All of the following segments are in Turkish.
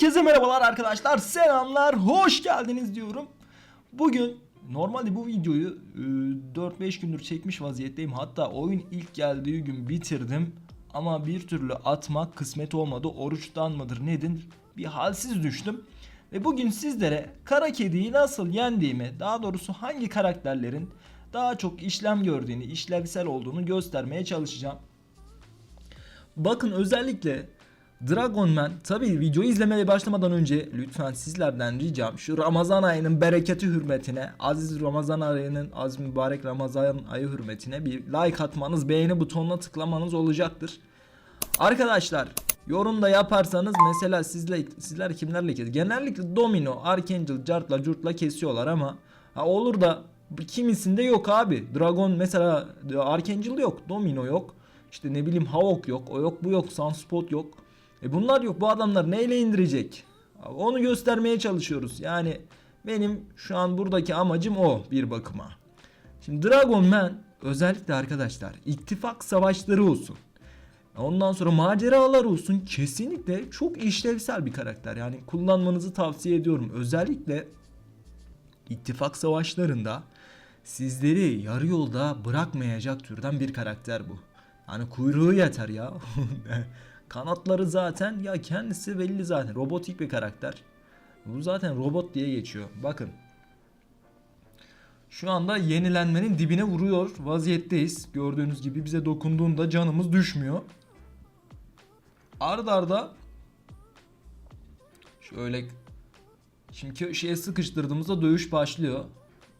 Herkese merhabalar arkadaşlar. Selamlar. Hoş geldiniz diyorum. Bugün normalde bu videoyu e, 4-5 gündür çekmiş vaziyetteyim. Hatta oyun ilk geldiği gün bitirdim. Ama bir türlü atmak kısmet olmadı. Oruçtan mıdır nedir? Bir halsiz düştüm. Ve bugün sizlere kara kediyi nasıl yendiğimi, daha doğrusu hangi karakterlerin daha çok işlem gördüğünü, işlevsel olduğunu göstermeye çalışacağım. Bakın özellikle Dragon Man tabi videoyu izlemeye başlamadan önce lütfen sizlerden ricam şu Ramazan ayının bereketi hürmetine aziz Ramazan ayının az mübarek Ramazan ayı hürmetine bir like atmanız beğeni butonuna tıklamanız olacaktır. Arkadaşlar yorumda yaparsanız mesela sizle, sizler kimlerle kesiyor? Genellikle Domino, Archangel, Cart'la, Curt'la kesiyorlar ama ha olur da kimisinde yok abi. Dragon mesela Archangel yok, Domino yok. İşte ne bileyim Havok yok, o yok bu yok, Sunspot yok. E bunlar yok. Bu adamlar neyle indirecek? Onu göstermeye çalışıyoruz. Yani benim şu an buradaki amacım o bir bakıma. Şimdi Dragon Man özellikle arkadaşlar ittifak savaşları olsun. Ondan sonra maceralar olsun kesinlikle çok işlevsel bir karakter. Yani kullanmanızı tavsiye ediyorum. Özellikle ittifak savaşlarında sizleri yarı yolda bırakmayacak türden bir karakter bu. Yani kuyruğu yeter ya. Kanatları zaten ya kendisi belli zaten. Robotik bir karakter. Bu zaten robot diye geçiyor. Bakın. Şu anda yenilenmenin dibine vuruyor vaziyetteyiz. Gördüğünüz gibi bize dokunduğunda canımız düşmüyor. Arda arda şöyle şimdi köşeye sıkıştırdığımızda dövüş başlıyor.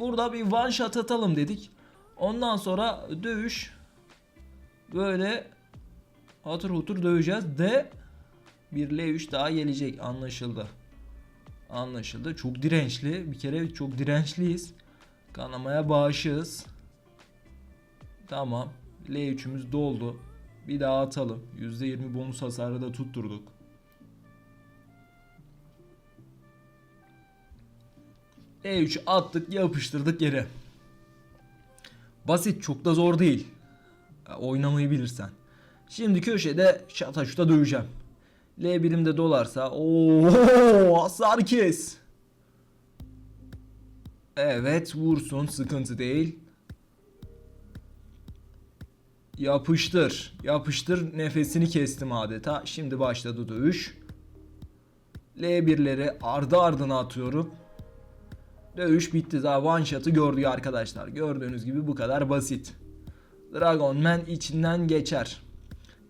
Burada bir one shot atalım dedik. Ondan sonra dövüş böyle hatır hutur döveceğiz de bir L3 daha gelecek anlaşıldı. Anlaşıldı. Çok dirençli. Bir kere çok dirençliyiz. Kanamaya bağışığız. Tamam. L3'ümüz doldu. Bir daha atalım. %20 bonus hasarı da tutturduk. E3 attık yapıştırdık yere. Basit çok da zor değil. Oynamayı bilirsen. Şimdi köşede şata şuta döveceğim. L birimde dolarsa ooo hasar kes. Evet vursun sıkıntı değil. Yapıştır. Yapıştır nefesini kestim adeta. Şimdi başladı dövüş. L1'leri ardı ardına atıyorum. Dövüş bitti. Daha one shot'ı gördük arkadaşlar. Gördüğünüz gibi bu kadar basit. Dragon Man içinden geçer.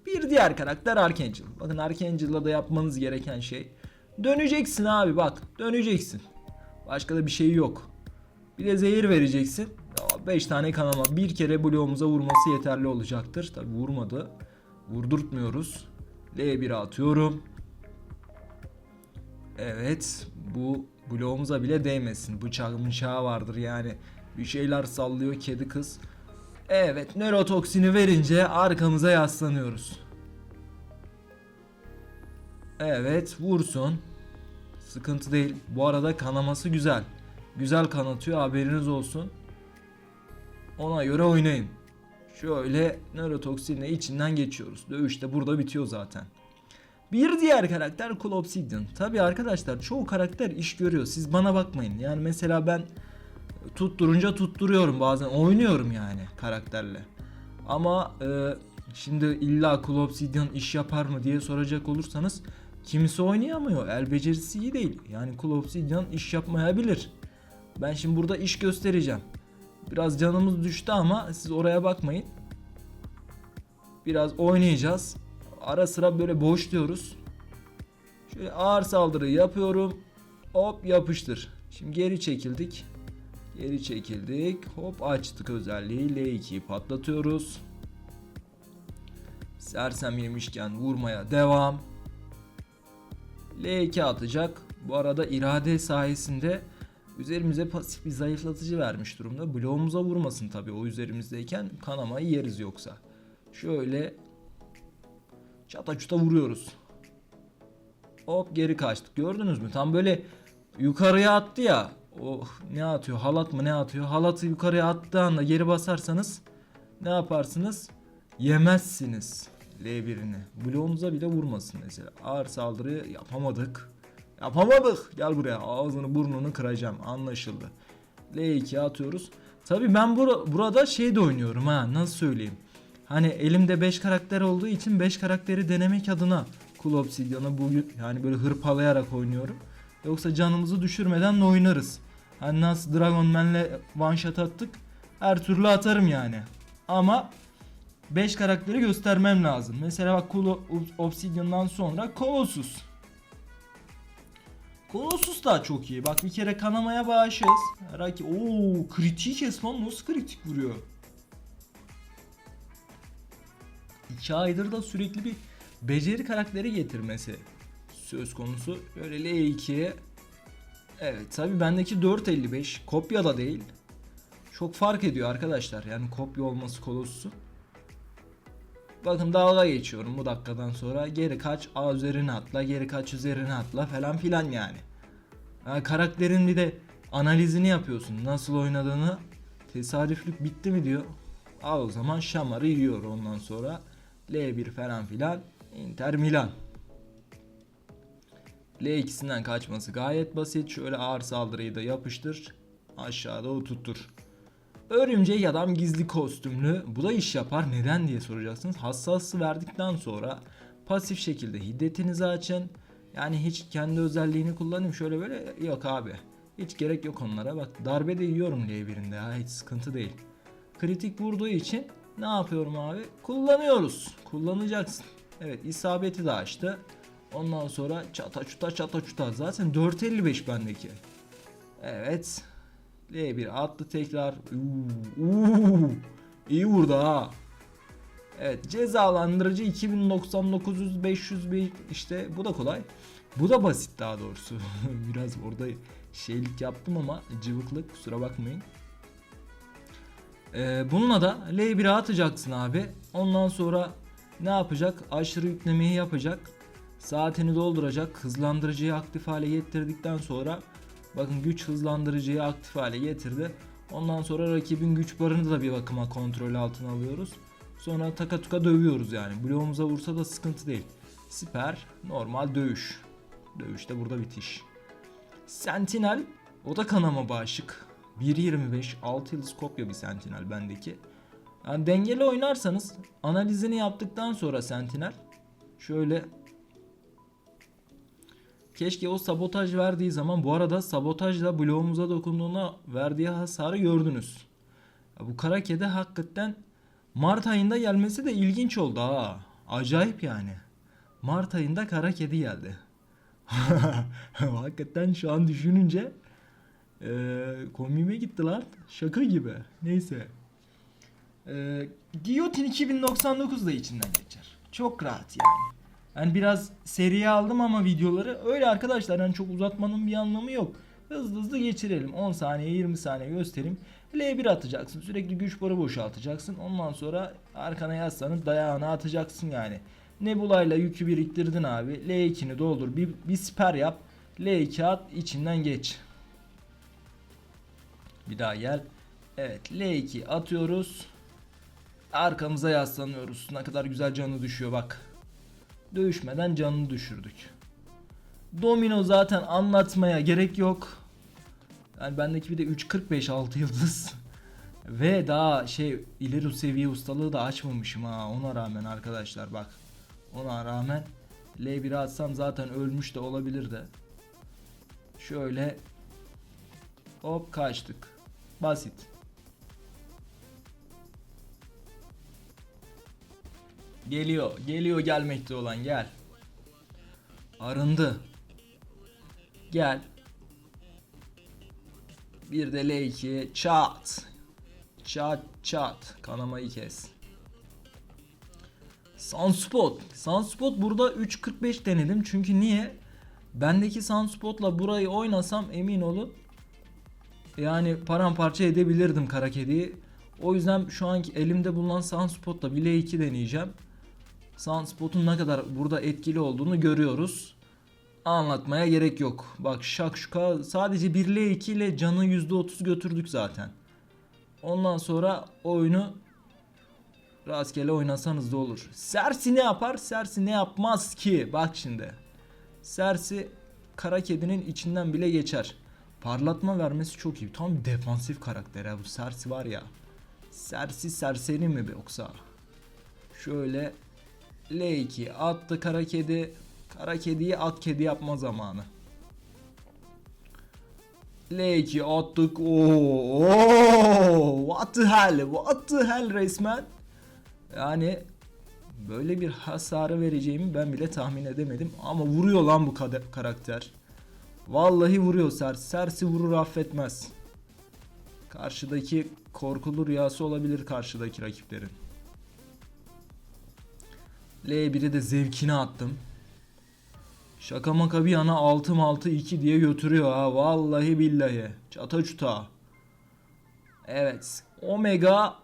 Bir diğer karakter Archangel. Bakın Archangel'la da yapmanız gereken şey. Döneceksin abi bak. Döneceksin. Başka da bir şey yok. Bir de zehir vereceksin. 5 tane kanama. Bir kere bloğumuza vurması yeterli olacaktır. Tabi vurmadı. Vurdurtmuyoruz. L1'e atıyorum. Evet. Bu bloğumuza bile değmesin. Bıçak bıçağı vardır yani. Bir şeyler sallıyor kedi kız. Evet nörotoksini verince arkamıza yaslanıyoruz. Evet vursun. Sıkıntı değil. Bu arada kanaması güzel. Güzel kanatıyor haberiniz olsun. Ona göre oynayın. Şöyle nörotoksinle içinden geçiyoruz. Dövüş de burada bitiyor zaten. Bir diğer karakter Cool Obsidian. Tabi arkadaşlar çoğu karakter iş görüyor. Siz bana bakmayın. Yani mesela ben tutturunca tutturuyorum bazen. Oynuyorum yani karakterle. Ama e, şimdi illa Cool Obsidian iş yapar mı diye soracak olursanız kimisi oynayamıyor. El becerisi iyi değil. Yani Cool Obsidian iş yapmayabilir. Ben şimdi burada iş göstereceğim. Biraz canımız düştü ama siz oraya bakmayın. Biraz oynayacağız. Ara sıra böyle boşluyoruz. Şöyle ağır saldırı yapıyorum. Hop yapıştır. Şimdi geri çekildik. Geri çekildik. Hop açtık özelliği. L2'yi patlatıyoruz. Sersem yemişken vurmaya devam. L2 atacak. Bu arada irade sayesinde üzerimize pasif bir zayıflatıcı vermiş durumda. Bloğumuza vurmasın tabii o üzerimizdeyken kanamayı yeriz yoksa. Şöyle çata çuta vuruyoruz. Hop geri kaçtık. Gördünüz mü? Tam böyle yukarıya attı ya. Oh ne atıyor? Halat mı ne atıyor? Halatı yukarıya attığı anda geri basarsanız ne yaparsınız? Yemezsiniz L1'ini. Bloğumuza bile vurmasın mesela. Ağır saldırı yapamadık. Yapamadık. Gel buraya. Ağzını burnunu kıracağım. Anlaşıldı. L2 atıyoruz. Tabi ben bura- burada şey de oynuyorum ha. Nasıl söyleyeyim? Hani elimde 5 karakter olduğu için 5 karakteri denemek adına Cool Obsidian'ı bu yani böyle hırpalayarak oynuyorum. Yoksa canımızı düşürmeden de oynarız. Hani nasıl Dragon Man'le one shot attık her türlü atarım yani. Ama 5 karakteri göstermem lazım. Mesela bak Cool Obsidian'dan sonra Colossus. Colossus da çok iyi. Bak bir kere kanamaya bağışız. Raki ooo kritik kes lan nasıl kritik vuruyor? 2 aydır da sürekli bir beceri karakteri getirmesi söz konusu. Böyle L2'ye Evet tabi bendeki 4.55 kopya da değil. Çok fark ediyor arkadaşlar. Yani kopya olması kolosu. Bakın dalga geçiyorum bu dakikadan sonra. Geri kaç A üzerine atla, geri kaç üzerine atla falan filan yani. Ha, karakterin bir de analizini yapıyorsun. Nasıl oynadığını. Tesadüflük bitti mi diyor. Al o zaman şamarı yiyor ondan sonra. L1 falan filan. Inter Milan. L2'sinden kaçması gayet basit. Şöyle ağır saldırıyı da yapıştır. Aşağıda oturtur. Örümcek adam gizli kostümlü. Bu da iş yapar. Neden diye soracaksınız. Hassası verdikten sonra pasif şekilde hiddetinizi açın. Yani hiç kendi özelliğini kullanayım şöyle böyle yok abi. Hiç gerek yok onlara. Bak darbe de yiyorum L1'inde ya hiç sıkıntı değil. Kritik vurduğu için ne yapıyorum abi? Kullanıyoruz. Kullanacaksın. Evet isabeti de açtı. Ondan sonra çata çuta çata çuta. Zaten 4.55 bendeki. Evet. L1 attı tekrar. Uuu, uuu. İyi vurdu ha. Evet cezalandırıcı 2099 500 bir işte bu da kolay. Bu da basit daha doğrusu. Biraz orada şeylik yaptım ama cıvıklık kusura bakmayın. Ee, bununla da L1'e atacaksın abi. Ondan sonra ne yapacak? Aşırı yüklemeyi yapacak. Saatini dolduracak. Hızlandırıcıyı aktif hale getirdikten sonra bakın güç hızlandırıcıyı aktif hale getirdi. Ondan sonra rakibin güç barını da bir bakıma kontrol altına alıyoruz. Sonra taka tuka dövüyoruz yani. Bloğumuza vursa da sıkıntı değil. Siper normal dövüş. Dövüşte burada bitiş. Sentinel o da kanama bağışık. 1.25 6 yıldız kopya bir Sentinel bendeki. Yani dengeli oynarsanız analizini yaptıktan sonra Sentinel şöyle Keşke o sabotaj verdiği zaman bu arada sabotajla bloğumuza dokunduğuna verdiği hasarı gördünüz. Ya bu kara kedi hakikaten Mart ayında gelmesi de ilginç oldu ha. Acayip yani. Mart ayında kara kedi geldi. hakikaten şu an düşününce ee, komiğime gitti lan. Şaka gibi. Neyse. Ee, Guillotine 2099 da içinden geçer. Çok rahat yani. Yani biraz seriye aldım ama videoları öyle arkadaşlar yani çok uzatmanın bir anlamı yok. Hızlı hızlı geçirelim. 10 saniye 20 saniye göstereyim. L1 atacaksın. Sürekli güç barı boşaltacaksın. Ondan sonra arkana yaslanıp dayağını atacaksın yani. Nebulayla yükü biriktirdin abi. L2'ni doldur. Bir, bir siper yap. L2 at içinden geç. Bir daha gel. Evet L2 atıyoruz. Arkamıza yaslanıyoruz. Ne kadar güzel canı düşüyor bak. Dövüşmeden canını düşürdük. Domino zaten anlatmaya gerek yok. Yani bendeki bir de 3.45 6 yıldız. Ve daha şey ileri seviye ustalığı da açmamışım ha ona rağmen arkadaşlar bak. Ona rağmen L1'e atsam zaten ölmüş de olabilirdi. Şöyle hop kaçtık. Basit. Geliyor. Geliyor gelmekte olan gel. Arındı. Gel. Bir de L2 çat. Çat çat. Kanamayı kes. Sunspot. Sunspot burada 3.45 denedim. Çünkü niye? Bendeki Sunspot'la burayı oynasam emin olun yani paramparça edebilirdim kara kediyi. O yüzden şu anki elimde bulunan Sunspot'la bile 2 deneyeceğim. Sunspot'un ne kadar burada etkili olduğunu görüyoruz. Anlatmaya gerek yok. Bak şakşuka sadece 1 ile 2 ile canı %30 götürdük zaten. Ondan sonra oyunu rastgele oynasanız da olur. Sersi ne yapar? Sersi ne yapmaz ki? Bak şimdi. Sersi kara kedinin içinden bile geçer. Parlatma vermesi çok iyi. Tam defansif karakter ya bu Sersi var ya. Sersi serseri mi yoksa? Şöyle L2 attı kara kedi. Kara kediyi at kedi yapma zamanı. L2 attık. Oo, what the hell? What the hell resmen? Yani böyle bir hasarı vereceğimi ben bile tahmin edemedim. Ama vuruyor lan bu karakter. Vallahi vuruyor Sersi. Sersi vurur affetmez. Karşıdaki korkulu rüyası olabilir karşıdaki rakiplerin. L1'i de zevkine attım. Şaka maka bir yana 6 6 2 diye götürüyor ha. Vallahi billahi. Çata çuta. Evet. Omega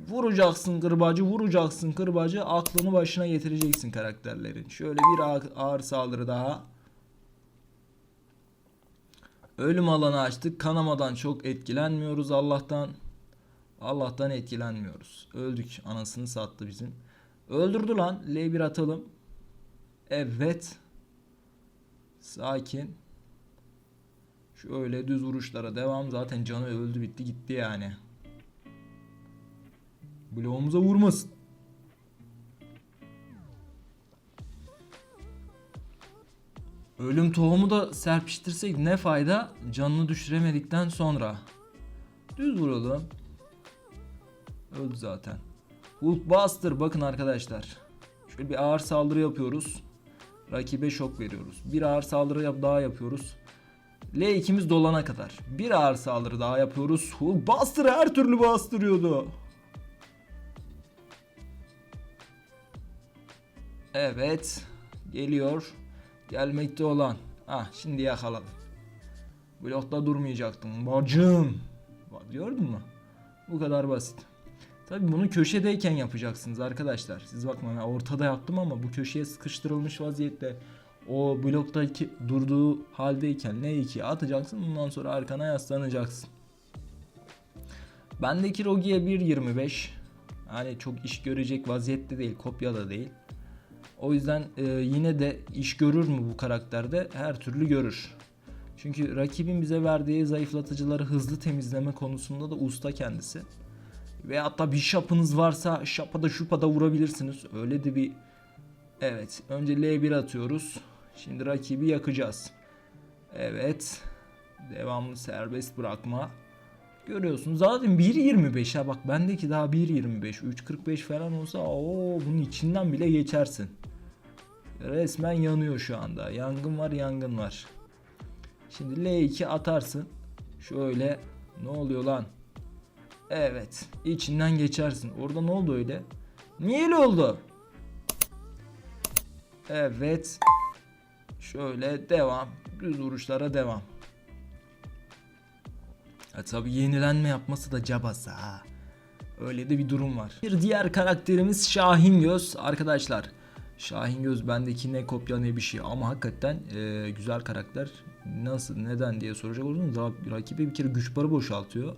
vuracaksın kırbacı vuracaksın kırbacı aklını başına getireceksin karakterlerin. Şöyle bir ağır, saldırı daha. Ölüm alanı açtık. Kanamadan çok etkilenmiyoruz Allah'tan. Allah'tan etkilenmiyoruz. Öldük. Anasını sattı bizim. Öldürdü lan. L1 atalım. Evet. Sakin. Şöyle düz vuruşlara devam. Zaten canı öldü bitti gitti yani. Bloğumuza vurmasın. Ölüm tohumu da serpiştirsek ne fayda? Canını düşüremedikten sonra. Düz vuralım. Öldü zaten. Hulkbuster bakın arkadaşlar. Şöyle bir ağır saldırı yapıyoruz. Rakibe şok veriyoruz. Bir ağır saldırı daha yapıyoruz. L2'miz dolana kadar. Bir ağır saldırı daha yapıyoruz. Hulkbuster her türlü bastırıyordu. Evet. Geliyor. Gelmekte olan. Ah şimdi yakaladım. Blokta durmayacaktım. Bacım. Gördün mü? Bu kadar basit. Tabi bunu köşedeyken yapacaksınız arkadaşlar. Siz bakmayın ben ortada yaptım ama bu köşeye sıkıştırılmış vaziyette o bloktaki durduğu haldeyken L2'ye atacaksın. Bundan sonra arkana yaslanacaksın. Bendeki Rogi'ye 1.25. Yani çok iş görecek vaziyette değil. Kopya da değil. O yüzden e, yine de iş görür mü bu karakterde? Her türlü görür. Çünkü rakibin bize verdiği zayıflatıcıları hızlı temizleme konusunda da usta kendisi. Ve hatta bir şapınız varsa şapada şupada vurabilirsiniz. Öyle de bir... Evet. Önce L1 atıyoruz. Şimdi rakibi yakacağız. Evet. Devamlı serbest bırakma. Görüyorsunuz zaten 1.25 ha bak bendeki daha 1.25 3.45 falan olsa o bunun içinden bile geçersin. Resmen yanıyor şu anda. Yangın var yangın var. Şimdi L2 atarsın. Şöyle ne oluyor lan? Evet. içinden geçersin. Orada ne oldu öyle? Niye öyle oldu? Evet. Şöyle devam. Düz vuruşlara devam. Ha, tabii yenilenme yapması da cabası ha. Öyle de bir durum var. Bir diğer karakterimiz Şahin Göz. Arkadaşlar Şahin Göz bendeki ne kopya ne bir şey ama hakikaten e, güzel karakter. Nasıl neden diye soracak olursanız rakibe bir kere güç barı boşaltıyor.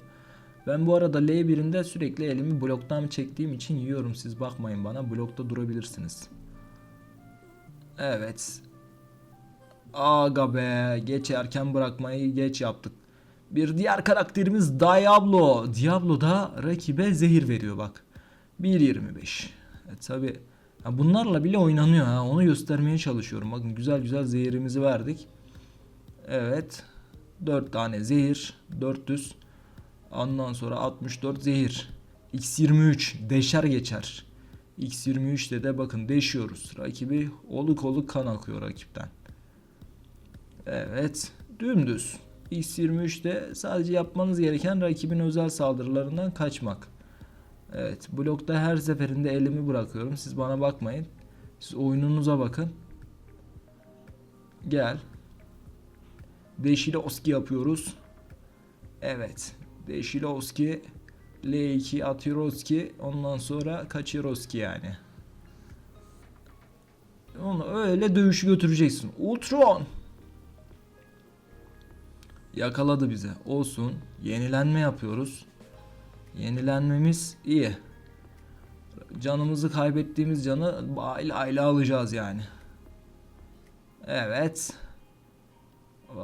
Ben bu arada L1'inde sürekli elimi bloktan çektiğim için yiyorum. Siz bakmayın bana. Blokta durabilirsiniz. Evet. Aga be. Geç erken bırakmayı geç yaptık. Bir diğer karakterimiz Diablo. Diablo da rakibe zehir veriyor bak. 1.25. E tabi bunlarla bile oynanıyor ha. Onu göstermeye çalışıyorum. Bakın güzel güzel zehirimizi verdik. Evet. 4 tane zehir. 400. Ondan sonra 64 zehir. X23 deşer geçer. X23'te de bakın deşiyoruz. Rakibi oluk oluk kan akıyor rakipten. Evet. Dümdüz. X23'te sadece yapmanız gereken rakibin özel saldırılarından kaçmak. Evet. Blokta her seferinde elimi bırakıyorum. Siz bana bakmayın. Siz oyununuza bakın. Gel. Deşile oski yapıyoruz. Evet. Deşilovski L2 Atirovski ondan sonra Kaçirovski yani. Onu öyle dövüşü götüreceksin. Ultron yakaladı bize. Olsun. Yenilenme yapıyoruz. Yenilenmemiz iyi. Canımızı kaybettiğimiz canı aile aile alacağız yani. Evet.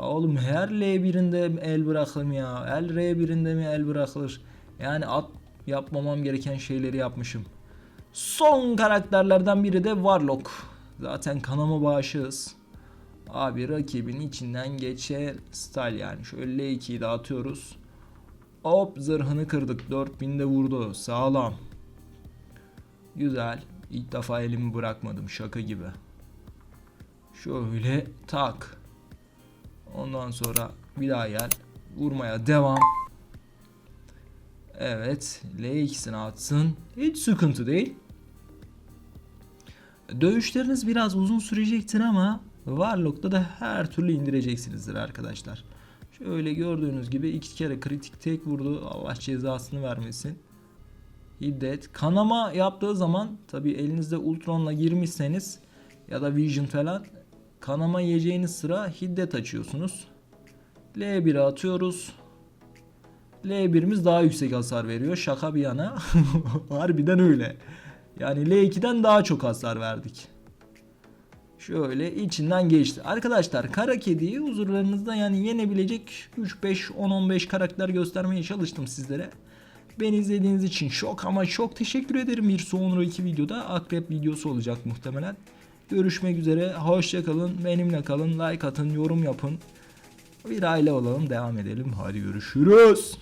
Oğlum her L1'inde el bırakılır mı ya? El R1'inde mi el bırakılır? Yani at yapmamam gereken şeyleri yapmışım. Son karakterlerden biri de Warlock. Zaten kanama bağışığız. Abi rakibin içinden geçen style yani. Şöyle L2'yi de atıyoruz. Hop zırhını kırdık. 4000'de vurdu. Sağlam. Güzel. İlk defa elimi bırakmadım şaka gibi. Şöyle tak. Ondan sonra bir daha gel. Vurmaya devam. Evet. L2'sini atsın. Hiç sıkıntı değil. Dövüşleriniz biraz uzun sürecektir ama Warlock'ta da her türlü indireceksinizdir arkadaşlar. Şöyle gördüğünüz gibi iki kere kritik tek vurdu. Allah cezasını vermesin. Hiddet. Kanama yaptığı zaman tabi elinizde Ultron'la girmişseniz ya da Vision falan kanama yiyeceğiniz sıra hiddet açıyorsunuz. L1'e atıyoruz. L1'imiz daha yüksek hasar veriyor. Şaka bir yana. Harbiden öyle. Yani L2'den daha çok hasar verdik. Şöyle içinden geçti. Arkadaşlar kara kediyi huzurlarınızda yani yenebilecek 3 5 10 15 karakter göstermeye çalıştım sizlere. Beni izlediğiniz için çok ama çok teşekkür ederim. Bir sonraki videoda akrep videosu olacak muhtemelen. Görüşmek üzere. Hoşçakalın. Benimle kalın. Like atın. Yorum yapın. Bir aile olalım. Devam edelim. Hadi görüşürüz.